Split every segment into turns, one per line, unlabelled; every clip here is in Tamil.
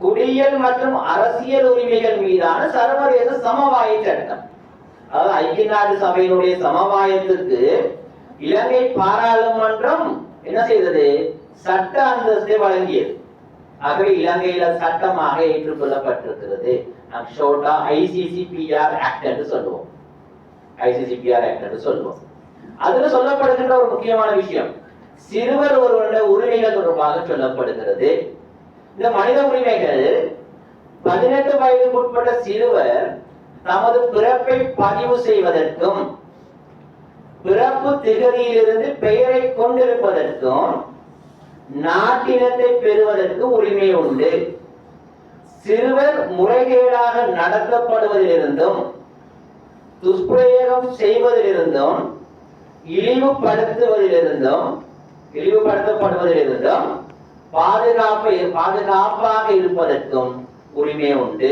குடியியல் மற்றும் அரசியல் உரிமைகள் மீதான சர்வதேச சமவாய சட்டம் அதாவது ஐக்கிய நாடு சபையினுடைய சமவாயத்துக்கு இலங்கை பாராளுமன்றம் என்ன செய்தது? சட்ட அந்தஸ்தை வழங்கியது. ஆகவே இலங்கையில சட்டமாக ஏற்றுக்கொள்ளப்பட்டிருக்கிறது. நாம் ஷோர்ட்டா ஐசிசிபிஆர் ஆக்ட் என்று சொல்லுவோம். ஐசிசிபிஆர் ஆக்ட் என்று சொல்லுவோம். அதுல சொல்லப்படுகின்ற ஒரு முக்கியமான விஷயம் சிறுவர் ஒருவருடைய உரிமைகள் தொடர்பாக சொல்லப்படுகிறது. இந்த மனித உரிமைகள் பதினெட்டு வயதுக்கு உட்பட்ட சிறுவர் தமது பிறப்பை பதிவு செய்வதற்கும் பிறப்பு திகதியிலிருந்து பெயரை கொண்டிருப்பதற்கும் நாட்டினத்தை பெறுவதற்கு உரிமை உண்டு. சிறுவர் முறைகேடாக நடத்தப்படுவதிலிருந்தும் துஷ்பிரயோகம் செய்வதிலிருந்தும் இழிவுபடுத்துவதிலிருந்தும் இழிவுபடுத்தப்படுவதிலிருந்தும் பாதுகாப்பு பாதுகாப்பாக இருப்பதற்கும் உரிமை உண்டு.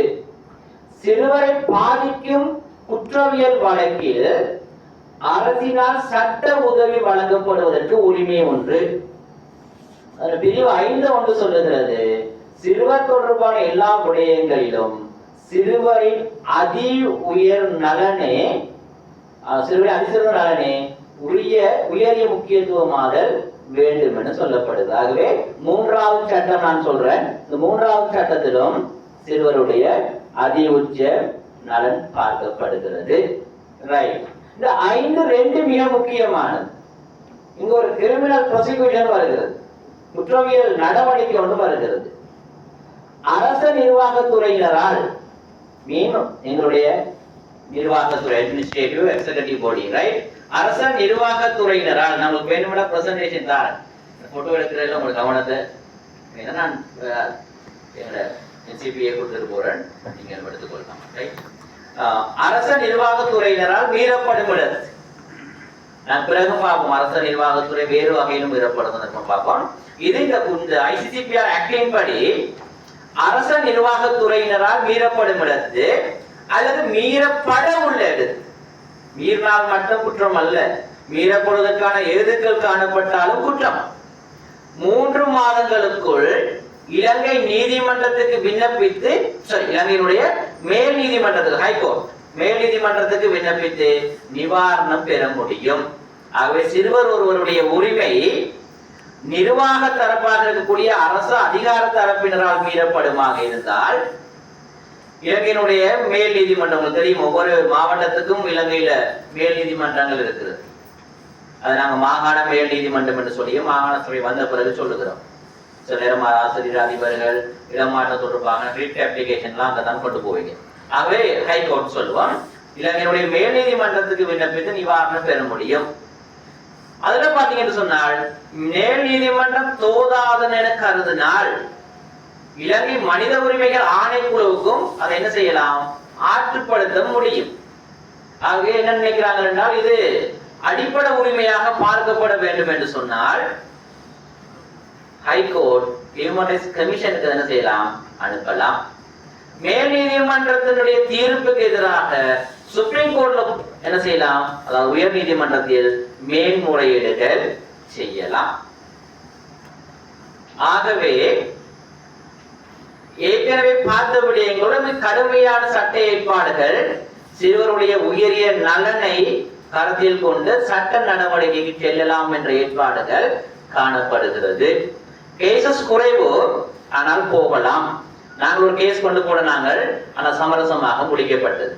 சிறுவரை பாதிக்கும் குற்றவியல் வழக்கில் அரசினால் சட்ட உதவி வழங்கப்படுவதற்கு உரிமை ஒன்று பிரிவு ஐந்து ஒன்று சொல்லுகிறது. சிறுவர் தொடர்பான எல்லா விடயங்களிலும் சிறுவரின் அதி உயர் நலனே சிறுவரின் அதிசிறந்த நலனே உரிய உயரிய முக்கியத்துவமாதல் வேண்டும் என சொல்லப்படுது. ஆகவே மூன்றாவது சட்டம் நான் சொல்றேன். இந்த மூன்றாவது சட்டத்திலும் சிறுவருடைய அதி உச்ச நலன் பார்க்கப்படுகிறது. ரைட் இந்த ஐந்து ரெண்டு மிக முக்கியமானது. இங்க ஒரு கிரிமினல் ப்ரொசிக்யூஷன் வருகிறது. குற்றவியல் நடவடிக்கை ஒன்று வருகிறது. அரச நிர்வாகத்துறையினரால் மீண்டும் எங்களுடைய நிர்வாகத்துறை அட்மினிஸ்ட்ரேட்டிவ் எக்ஸிகூட்டிவ் பாடி ரைட் அரச நிர்வாகத்துறையினரால் நமக்கு வேணும்னா பிரசன்டேஷன் தான் போட்டோ எடுக்கிறதுல உங்களுக்கு கவனத்தை ஏன்னா நான் அஹ், என்னோட என்சிபியை கொடுத்துட்டு போறேன். நீங்க எடுத்துக்கொள்ளலாம் ரைட் அரச நிர்வாகத்துறையினரால் மீறப்படுகிறது. நான் பிறகு பார்ப்போம். அரச நிர்வாகத்துறை வேறு வகையிலும் மீறப்படுவதற்கும் பார்ப்போம். இது இந்த இந்த ஐசிசிபிஆர் ஆக்டின் படி அரச நிர்வாகத்துறையினரால் மீறப்படும் இடத்து அல்லது மீறப்பட உள்ள இடத்து மீறினால் மட்டும் குற்றம் அல்ல. மீறப்படுவதற்கான எழுதுக்கள் காணப்பட்டாலும் குற்றம். மூன்று மாதங்களுக்குள் இலங்கை நீதிமன்றத்துக்கு விண்ணப்பித்து சாரி இலங்கையினுடைய மேல் நீதிமன்றத்துக்கு ஹைகோர்ட் மேல் நீதிமன்றத்துக்கு விண்ணப்பித்து நிவாரணம் பெற முடியும். ஆகவே சிறுவர் ஒருவருடைய உரிமை நிர்வாக தரப்பாக இருக்கக்கூடிய அரசு அதிகார தரப்பினரால் மீறப்படுமாக இருந்தால் இலங்கையினுடைய மேல் நீதிமன்றம் தெரியும் ஒவ்வொரு மாவட்டத்துக்கும் இலங்கையில மேல் நீதிமன்றங்கள் இருக்குது அதை நாங்கள் மாகாண மேல் நீதிமன்றம் என்று சொல்லி மாகாண சபை வந்த பிறகு சொல்லுகிறோம். சில நேரம் ஆசிரியர் அதிபர்கள் இடமாற்றம் தொடர்பாக ரிட் அப்ளிகேஷன்லாம் அங்கே தான் கொண்டு போவீங்க. ஆகவே ஹைகோர்ட் சொல்லுவோம் இலங்கையினுடைய மேல் நீதிமன்றத்துக்கு விண்ணப்பித்து நிவாரணம் பெற முடியும். அதுல பாத்தீங்கன்னு சொன்னால் மேல் நீதிமன்றம் தோதாதன் என கருதினால் இலங்கை மனித உரிமைகள் ஆணைக்குழுவுக்கும் அதை என்ன செய்யலாம்? ஆற்றுப்படுத்த முடியும். ஆகவே என்ன நினைக்கிறாங்க என்றால் இது அடிப்படை உரிமையாக பார்க்கப்பட வேண்டும் என்று சொன்னால் ஹைகோர்ட் ஹியூமன் ரைட்ஸ் கமிஷனுக்கு என்ன செய்யலாம்? அனுப்பலாம். மேல் நீதிமன்றத்தினுடைய தீர்ப்புக்கு எதிராக சுப்ரீம் கோர்ட்ல என்ன செய்யலாம்? அதாவது உயர் நீதிமன்றத்தில் மேல்முறையீடுகள் செய்யலாம். ஆகவே ஏற்கனவே பார்த்தபடி விடயங்களோட கடுமையான சட்ட ஏற்பாடுகள் சிறுவருடைய உயரிய நலனை கருத்தில் கொண்டு சட்ட நடவடிக்கைக்கு செல்லலாம் என்ற ஏற்பாடுகள் காணப்படுகிறது. கேசஸ் குறைவு ஆனால் போகலாம். நாங்கள் ஒரு கேஸ் கொண்டு போட நாங்கள் ஆனால் சமரசமாக முடிக்கப்பட்டது.